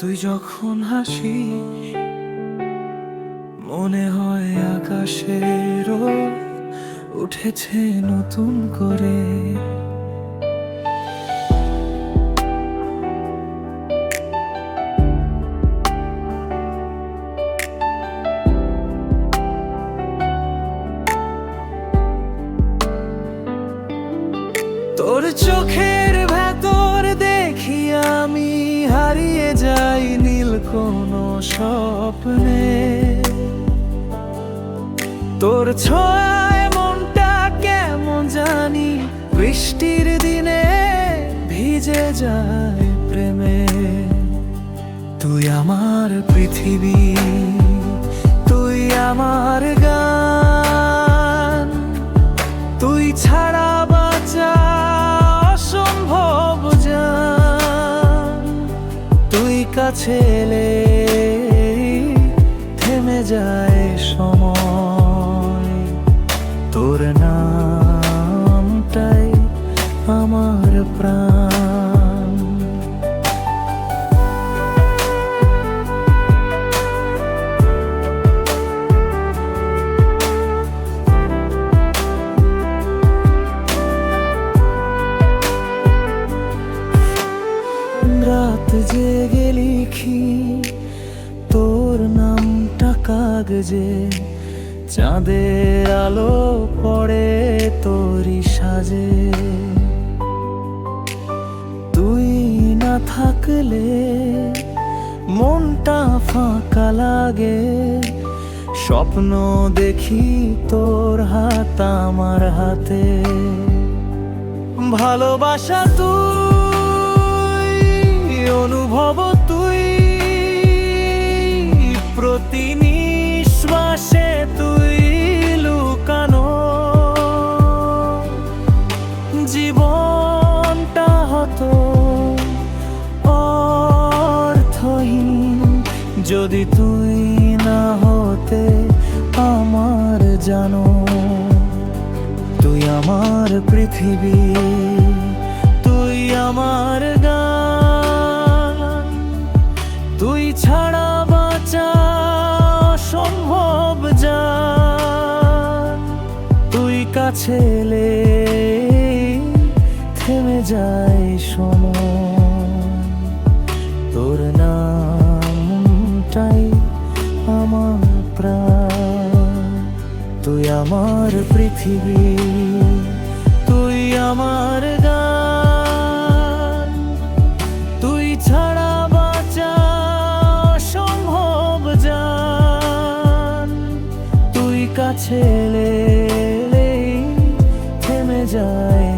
তুই যখন হাসিস মনে হয় আকাশের উঠেছে নতুন করে। তোর চোখের আমি হারিয়ে যাই নীল কোনো স্বপ্নে। তোর ছোঁয়ায় মনটা কেমন জানি, বৃষ্টির দিনে ভিজে যায় প্রেমে। তুই আমার পৃথিবী, তুই আমার তুই রাত জেগে লিখি, তোর নামটা কাগজে। চাঁদের আলো পড়ে তোরই সাজে। তুই না থাকলে মনটা ফাঁকা লাগে। স্বপ্ন দেখি তোর হাত আমার হাতে। ভালোবাসা তুই অনুভব তুই, প্রতি নিঃশ্বাসে তুই লুকানো। জীবনটা হতো অর্থহীন, যদি তুই না হতে আমার জানো। তুই আমার পৃথিবী। এলে থেমে যায় সময় তোর নামটাই আমার প্রাণ। তুই আমার পৃথিবী, তুই আমার গান। তুই ছাড়া বাঁচা সম্ভব জান। তুই কাছে enjoy